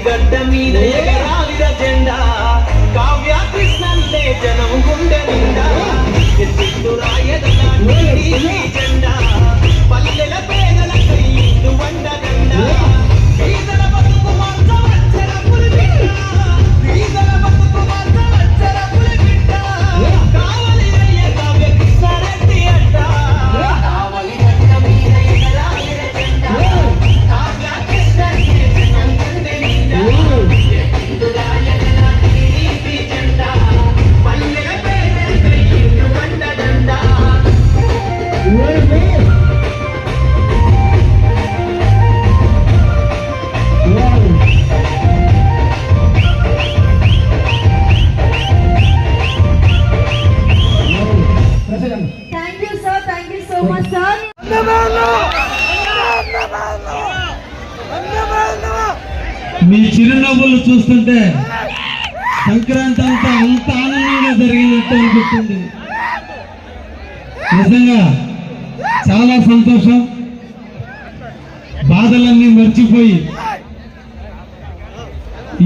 గడ్డ మీద ఎగరాలిద జెండా. కావ్య కృష్ణల్లే జనం గుండె నిండా. నీలి మీ చిరునవ్వులు చూస్తుంటే సంక్రాంతి అంతా అంత ఆనందంగా జరిగినట్టు అనిపిస్తుంది. నిజంగా చాలా సంతోషం. బాధలన్నీ మర్చిపోయి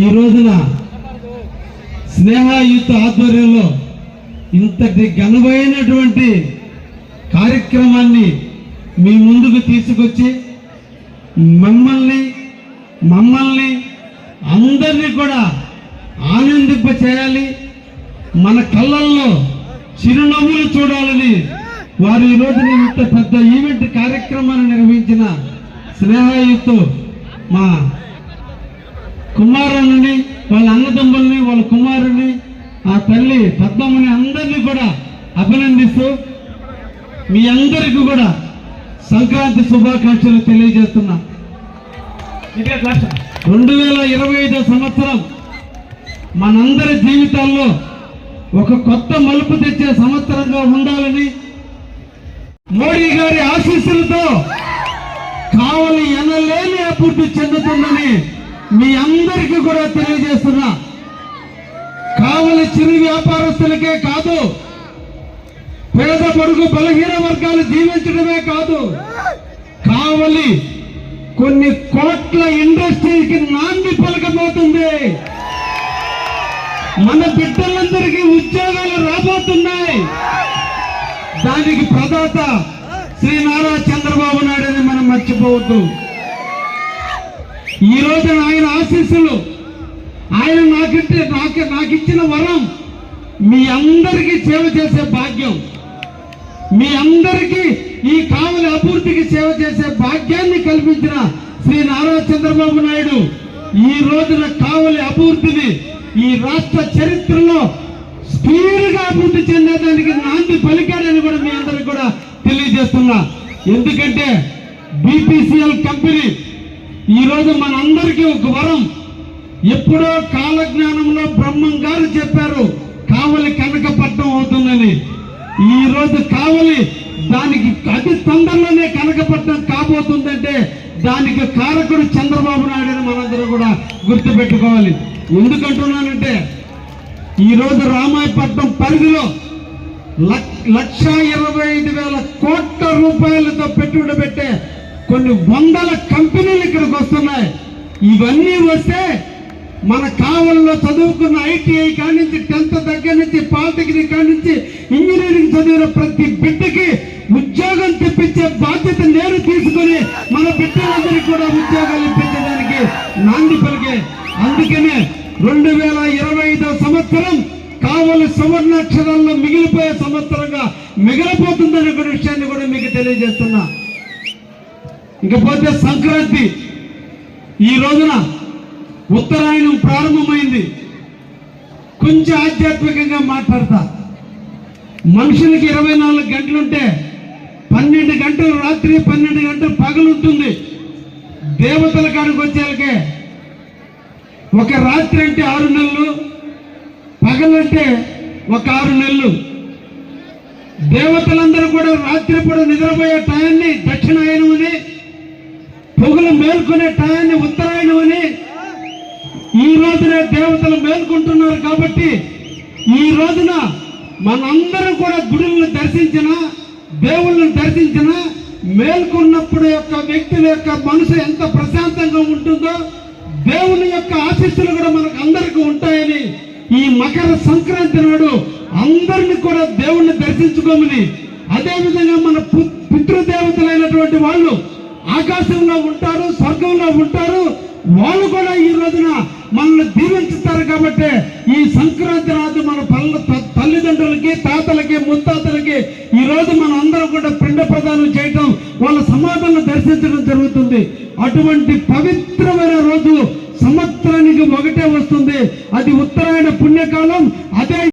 ఈ రోజున స్నేహాయుత ఆధ్వర్యంలో ఇంతటి ఘనమైనటువంటి కార్యక్రమాన్ని మీ ముందుకు తీసుకొచ్చి మమ్మల్ని మమ్మల్ని కూడా ఆనందింప చేయాలి. మన కళ్ళల్లో చిరునవ్వులు చూడాలని వారు ఈ రోజున ఇంత పెద్ద ఈవెంట్ కార్యక్రమాన్ని నిర్వహించిన స్నేహాయుత్తు మా కుమారుని వాళ్ళ అన్నదమ్ముల్ని వాళ్ళ కుమారుని ఆ తల్లి పద్మమ్మని అందరినీ కూడా అభినందిస్తూ మీ అందరికీ కూడా సంక్రాంతి శుభాకాంక్షలు తెలియజేస్తున్నా. రెండు వేల ఇరవై ఐదో సంవత్సరం మనందరి జీవితాల్లో ఒక కొత్త మలుపు తెచ్చే సంవత్సరంగా ఉండాలని మోడీ గారి ఆశీస్సులతో కావలి ఎనలేని అభివృద్ధి చెందుతుందని మీ అందరికీ కూడా తెలియజేస్తున్నా. కావలి చిరు వ్యాపారస్తులకే కాదు పేద పొడుగు బలహీన వర్గాలు జీవించడమే కాదు కావలి కొన్ని కోట్ల ఇండస్ట్రీకి నాంది పలకబోతుంది. మన బిడ్డలందరికీ ఉద్యోగాలు రాబోతున్నాయి. దానికి ప్రదాత శ్రీ నారా చంద్రబాబు నాయుడు అని మనం మర్చిపోవద్దు. ఈ రోజున ఆయన ఆశీస్సులు ఆయన నాకిట్టే నాకు నాకు ఇచ్చిన వరం మీ అందరికీ సేవ చేసే భాగ్యం. మీ అందరికీ సేవ చేసే భాగ్యాన్ని కల్పించిన శ్రీ నారా చంద్రబాబు నాయుడు ఈ రోజున కావలి అభివృద్ధిని ఈ రాష్ట్ర చరిత్రలో స్పీడ్గా అభివృద్ధి చెందేదానికి నాంది పలికాడని కూడా మీ అందరికి కూడా తెలియజేస్తున్నా. ఎందుకంటే బీపీసీఎల్ కంపెనీ ఈ రోజు మనందరికీ ఒక వరం. ఎప్పుడో కాలజ్ఞానంలో బ్రహ్మం గారు చెప్పారు కావలి కనకపట్నం అవుతుందని. ఈ రోజు కావలి దానికి అతి తొందరలోనే కనకపట్నం కాబోతుందంటే దానికి కారకుడు చంద్రబాబు నాయుడు అని మనందరం కూడా గుర్తుపెట్టుకోవాలి. ఎందుకంటున్నానంటే ఈ రోజు రామాయపట్నం పరిధిలో లక్ష ఇరవై ఐదు వేల కోట్ల రూపాయలతో పెట్టుబడి పెట్టే కొన్ని వందల కంపెనీలు ఇక్కడికి వస్తున్నాయి. ఇవన్నీ వస్తే మన కావల్లో చదువుకున్న ఐటీఐ కాడి నుంచి టెన్త్ దగ్గర నుంచి పాలిటెక్నిక్ కాడి కూడా ఉద్యోగాలు ఇప్పించడానికి నాంది పలికే. అందుకనే రెండు వేల ఇరవై ఐదో సంవత్సరం కావలి సువర్ణాక్షరాల్లో మిగిలిపోయే సంవత్సరంగా మిగిలిపోతుందనే విషయాన్ని కూడా మీకు తెలియజేస్తున్నా. ఇకపోతే సంక్రాంతి. ఈ రోజున ఉత్తరాయణం ప్రారంభమైంది. కొంచెం ఆధ్యాత్మికంగా మాట్లాడతా. మనుషులకి ఇరవై నాలుగు గంటలుంటే పన్నెండు గంటలు రాత్రి పన్నెండు గంటలు పగలుంటుంది దేవతల కాడికి వచ్చేళ్ళకే ఒక రాత్రి అంటే ఆరు నెలలు పగలంటే ఒక ఆరు నెలలు. దేవతలందరూ కూడా రాత్రి కూడా నిద్రపోయే టయాన్ని దక్షిణాయనం అని పొగలు మేల్కొనే టయాన్ని ఉత్తరాయణం అని ఈ రోజున దేవతలు మేల్కొంటున్నారు కాబట్టి ఈ రోజున మనందరం కూడా గుడులను దర్శించిన దేవుళ్ళని దర్శించిన మేల్కొన్నప్పుడు యొక్క వ్యక్తుల యొక్క మనసు ఎంత ప్రశాంతంగా ఉంటుందో దేవుని యొక్క ఆశీస్సులు కూడా మనకు అందరికీ ఉంటాయని ఈ మకర సంక్రాంతి నాడు అందరిని కూడా దేవుణ్ణి దర్శించుకోమని అదేవిధంగా మన పితృదేవతలైనటువంటి వాళ్ళు ఆకాశంలో ఉంటారు స్వర్గంలో ఉంటారు వాళ్ళు కూడా ఈ రోజున మనల్ని దీవించుతారు కాబట్టి ఈ సంక్రాంతి నాడు మన పల్ల త- తల్లిదండ్రులకి తాతలకి ముత్తాతలకి ఈ రోజు మనం అందరం కూడా పిండ ప్రదానం చేయటం వాళ్ళ సమాధులను దర్శించడం జరుగుతుంది. అటువంటి పవిత్రమైన రోజు సంవత్సరానికి ఒకటే వస్తుంది. అది ఉత్తరాయణ పుణ్యకాలం అదే